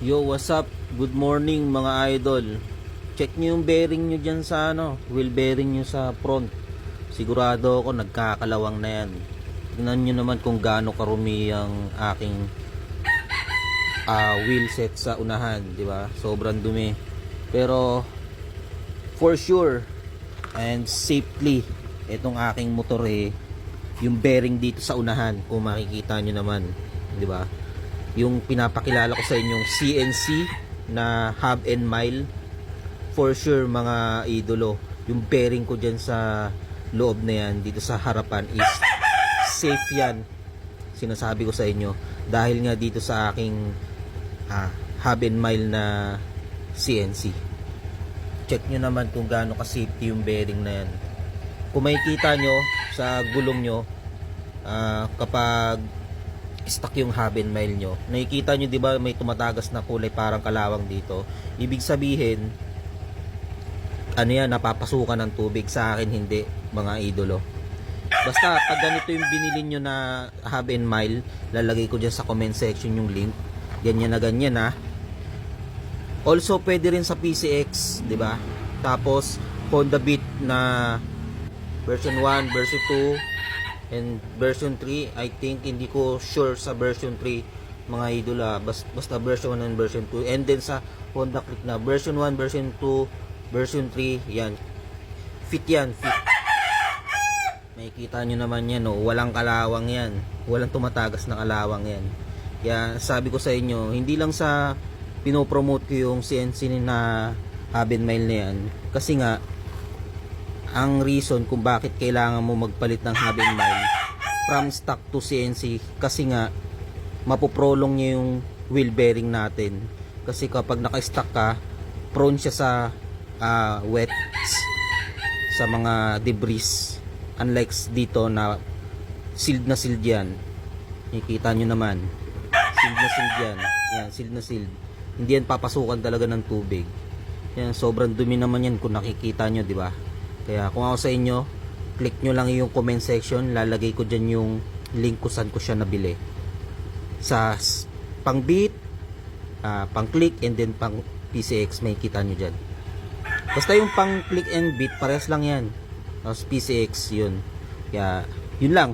Yo, what's up? Good morning mga idol. Check nyo yung bearing nyo dyan sa ano, wheel bearing nyo sa front. Sigurado ako nagkakalawang na yan. Tingnan nyo naman kung gaano karumi ang aking ah, wheel set sa unahan, di ba? Sobrang dumi. Pero for sure and safely itong aking motor eh yung bearing dito sa unahan kung makikita nyo naman, di ba? Yung pinapakilala ko sa inyong CNC na hub and mile. For sure mga idolo yung bearing ko dyan sa loob na yan dito sa harapan is safe yan sinasabi ko sa inyo. Dahil nga dito sa aking ah, hub and mile na CNC check nyo naman kung gaano ka safety yung bearing na yan. Kung makikita nyo sa gulong nyo ah, kapag stuck yung hub mile nyo. Nakikita nyo 'di ba may tumatagas na kulay parang kalawang dito. Ibig sabihin ano yan napapasukan ng tubig sa akin hindi mga idolo. Basta pag ganito yung binili nyo na hub mile, lalagay ko dyan sa comment section yung link. Ganyan na ganyan ha. Also pwede rin sa PCX, 'di ba? Tapos Honda Beat na version 1, version 2, and version 3 I think hindi ko sure sa version 3 mga idola basta, basta version 1 and version 2 and then sa Honda Click na version 1 version 2 version 3 yan. Fit yan fit. Makikita nyo naman yan no? walang kalawang yan. Walang tumatagas na kalawang yan. Kaya sabi ko sa inyo hindi lang sa pinopromote ko yung CNC na and mile na yan. Kasi nga ang reason kung bakit kailangan mo magpalit ng and mile from stock to CNC kasi nga mapoprolong niya yung wheel bearing natin. Kasi kapag naka-stock ka prone siya sa ah, wet sa mga debris. Unlike dito na sealed na sealed yan. Nakikita nyo naman. Sealed na sealed yan. Yan sealed na sealed. Hindi yan papasukan talaga ng tubig. Yan sobrang dumi naman yan kung nakikita nyo di ba kaya kung ako sa inyo, click nyo lang yung comment section, lalagay ko dyan yung link kung saan ko siya nabili. Sa pang beat, ah, pang click, and then pang PCX, may kita nyo dyan. Basta yung pang click and beat, parehas lang yan. Tapos PCX, yun. Kaya, yun lang.